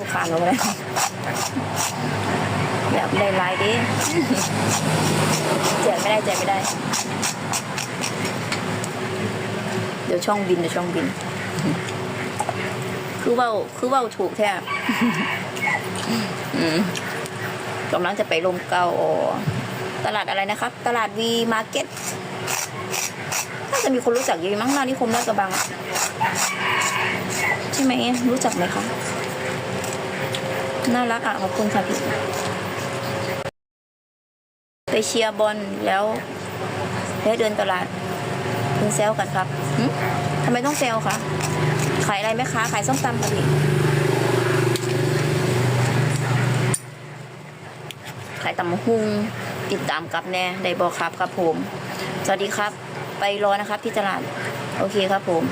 ลูกค้าลงเลยแบบได้ไลน์ดิแจกไม่ได้แจกไม่ได้ เดี๋ยวช่องบินเดี๋ยวช่องบิน คือว่าคือว่าถูกแท้กำลังจะไปลมเกาตลาดอะไรนะครับ ตลาดวีมาร์เก็ตน่าจะมีคนรู้จักเยอะมั้งหน้านิคมลาดกระบังใช่ไหมรู้จักไหมคะ น่ารักอะขอบคุณค่ะพี่ไปเชียร์บอลแล้วแล้วเดินตลาดคุณแซวกันครับทำไมต้องแซวคะขายอะไรไหมคะขายส้มตำค่ะพี่ขายตำมะฮุงติดตามกับแน่ได้บอกครับครับผม สวัสดีครับ ไปรอนะครับที่ตลาด โอเคครับผม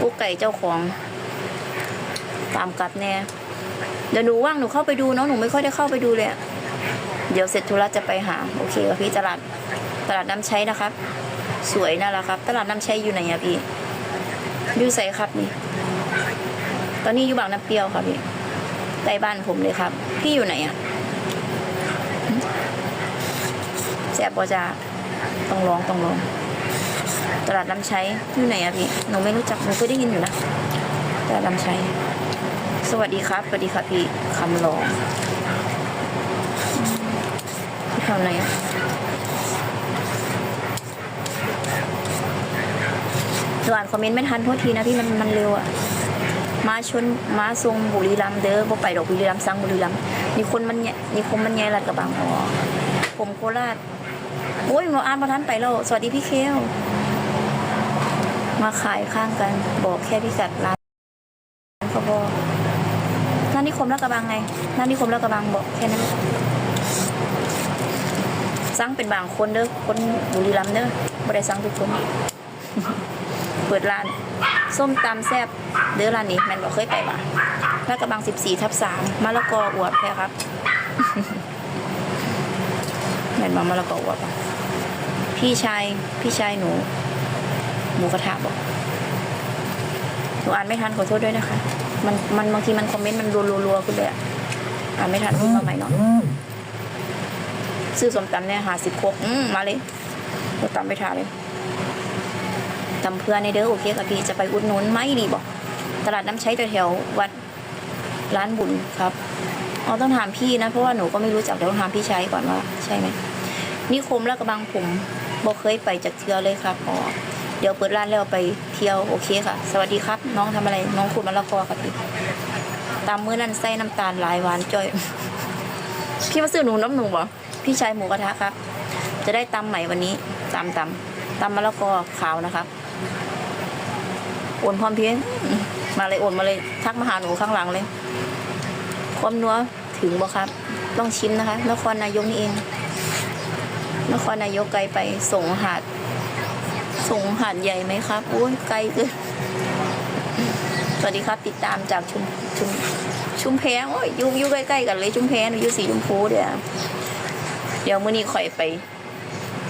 กุ๊กไก่เจ้าของ ตามกับแน่ เดี๋ยวหนูว่างหนูเข้าไปดูเนาะหนูไม่ค่อยได้เข้าไปดูเลยเดี๋ยวเสร็จธุระจะไปหาโอเคครับพี่ตลาดตลาดน้ำใช้นะครับ สวยน่ารักครับ ตลาดน้ำใช้อยู่ไหนอะพี่อยู่ใส่ครับนี่ ตอนนี้อยู่บางน้ำเปรี้ยวครับพี่ใกล้บ้านผมเลยครับ พี่อยู่ไหนอะแซ่บปอจะต้องลองต้องลองตลาดลำชัยอยู่ไหนอะพี่หนูไม่รู้จักหนูเคยได้ยินอยู่นะตลาดลำใชัย สวัสดีครับ สวัสดีครับพี่คำลองที่ทำอะไรอะหวานคอมเมนต์ไม่ทันโทษทีนะพี่มันมันเร็วอะมาชนมาทรงบุรีรัมย์เด้อบ่ไปดอกบุรีรัมย์สังบุรีรัมย์มีคนมันเนี่ยนี่คนมันใหญ่ลัดกระบังอ๋อผมโคราชโอ้ยหมออาร์มมาทันไปแล้ว สวัสดีพี่เคลมาขายข้างกัน บอกแค่พิกัดร้านเขาบอก นั่นนิคมแล้วกระบังไงนั่นนิคมแล้วกระบังบอกแค่นั้นสั่งเป็นบางคนเด้อคนบุรีรัมย์เด้อไม่ได้สั่งทุกคน เปิดร้าน ส้มตำแซ่บเด้อร้านนี้แมนบอกเคยไปป่ะลาดกระบัง 14ทับ3มะละกออวบแค่ครับแม่นมามะละกออวบอะพี่ชายพี่ชายหนู หมูกระทะบอกหนูอ่านไม่ทันขอโทษด้วยนะคะ มันมันบางทีมันคอมเมนต์มันรัวๆขึ้นเลยอะอ่าไม่ทันขึ้นมาใหม่เนาะซื้อสมตำเนี่ยหาสิบครกมาเลยเราตำไปทาเลยตำเพื่อนในเด้อโอเคค่ะพี่จะไปอุดหนุนไหมดีบอกตลาดน้ำใช้แถววัดร้านบุญครับอ๋อต้องถามพี่นะ เพราะว่าหนูก็ไม่รู้จักเดี๋ยวต้องถามพี่ชัยก่อนว่า ใช่ไหมนิคมและกระบังผมบอกเคยไปจากเที่ยวเลยครับอ๋อ เดี๋ยวเปิดร้านแล้วไปเที่ยวโอเคค่ะ สวัสดีครับ น้องทำอะไร น้องขุดมะละกอครับพี่ตามมื้อนั้นใส่น้ำตาลหลายหวานจ้อย พี่มาซื้อหนูน้ำหนูบ่พี่ชายหมูกระทะครับ จะได้ตำใหม่วันนี้ตำตำตำมะละกอขาวนะครับโอนพร้อมเพียงมมาเลยโอนมาเลยทักมาหาหนูข้างหลังเลย ความนัวถึงบ่ครับ ต้องชิมนะคะ นครนายกนี่เอง นครนายกไกลไปส่งหาด ส่งหาดใหญ่ไหมครับโอ้ยไกลเกินสวัสดีครับ ติดตามจากชุมชุมชุมแพโอ้ยอยู่อยู่ใกล้ๆกันเลยชุมแพหนูอยู่สีชมพูเดี๋ยวเดี๋ยวมื้อนี้ข่อยไป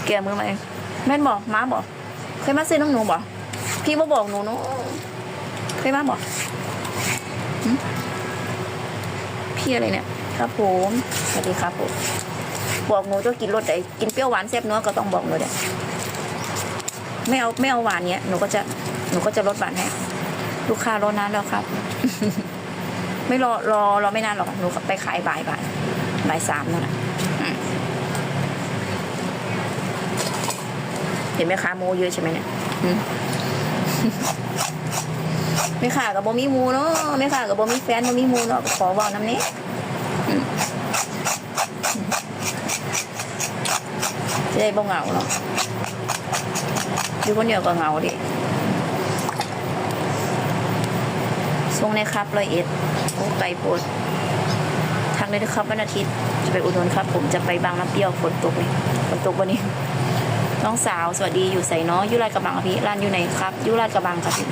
แกมือไหมแม่นบอกม้าบอกเคยมาซื้อน้องหนูบอกพี่มาบอกหนูเนาะเคยมาบอกพี่อะไรเนี่ยครับผมสวัสดีครับผมบอกหนูจะกินรสไหนกินเปรี้ยวหวานแซ่บเนัวก็ต้องบอกหนูเดี๋ย ไม่เอาไม่เอาหวานเนี้ยหนูก็จะหนูก็จะลดหวานให้ลูกค้ารอนานแล้วครับ ไม่รอรอรอไม่นานหรอกหนูไปขายบ่ายบ่ายบ่ายสามนั่นแหละเห็นไหมคะโมเยอะใช่ไหมเนี่ยไม่ค่ะกับบมีมูเนาะไม่ค่ะกับบมีแฟนบมีมูเนาะขอเว่าน้ำนี้จะได้บ่เหงาเนาะ อยู่คนเดียวก็เหงาดิส่งในครับร้อยเอ็ดโอ้ไกลโพดทางเลยนะครับวันอาทิตย์จะไปอุดหนุนครับ ผมจะไปบางน้ำเปรี้ยวฝนตกเลยฝนตกวันนี้น้องสาวสวัสดีอยู่ใส่เนาะอยุราชกระบังพี่ร้านอยู่ไหนครับยุราชกระบังครับพี่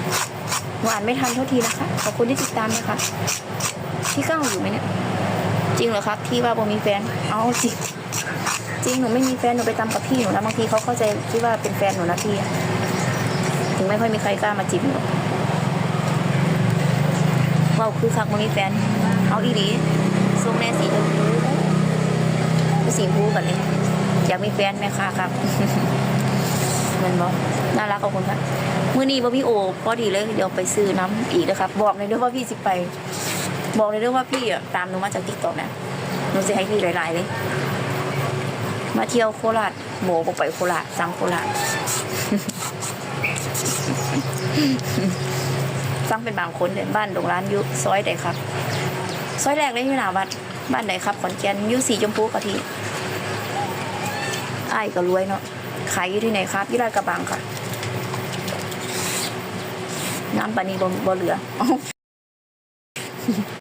หนูอ่านไม่ทันเท่าทีนะคะขอบคุณที่ติดตามนะคะพี่ก้าวอยู่ไหมเนี่ยจริงเหรอครับที่ว่าโบมีแฟนเอาจริง ริงหนูไม่มีแฟนหนูไปตามกับพี่หนูนะบางทีเขาเข้าใจที่ว่าเป็นแฟนหนูนะพี่ ถึงไม่ค่อยมีใครกล้ามาจีบหนูเว่าคือคักมันมีแฟน เอาอีหลีส่งแน่สีชมพูไปสีชมพูกันเลยอยากมีแฟนไหมคะครับเงินบอกน่ารักขอบคุณครับมื้อนี้บ่พี่โอพอดีเลยเดี๋ยวไปซื้อน้ำอีกนะครับ บอกเลยด้วยว่าพี่สิไป บอกเลยด้วยว่าพี่อะตามหนูมาจากติ๊กต็อกนะหนูจะให้พี่หลายๆเลย มาเที่ยวโคราชโบบอกไปโคราชสั่งโคราชฟังเป็นบางคนเดินบ้านดงร้านยุซอยใดครับ ซอยแรกเลยอยู่หน้าวัด บ้านใดครับขอนแก่นยุสีชมพูกะทิอ้ก็รวยเนาะขายอยู่ที่ไหนครับยี่ลาดกระบังค่ะน้ำปานีบ่บ่เหลือ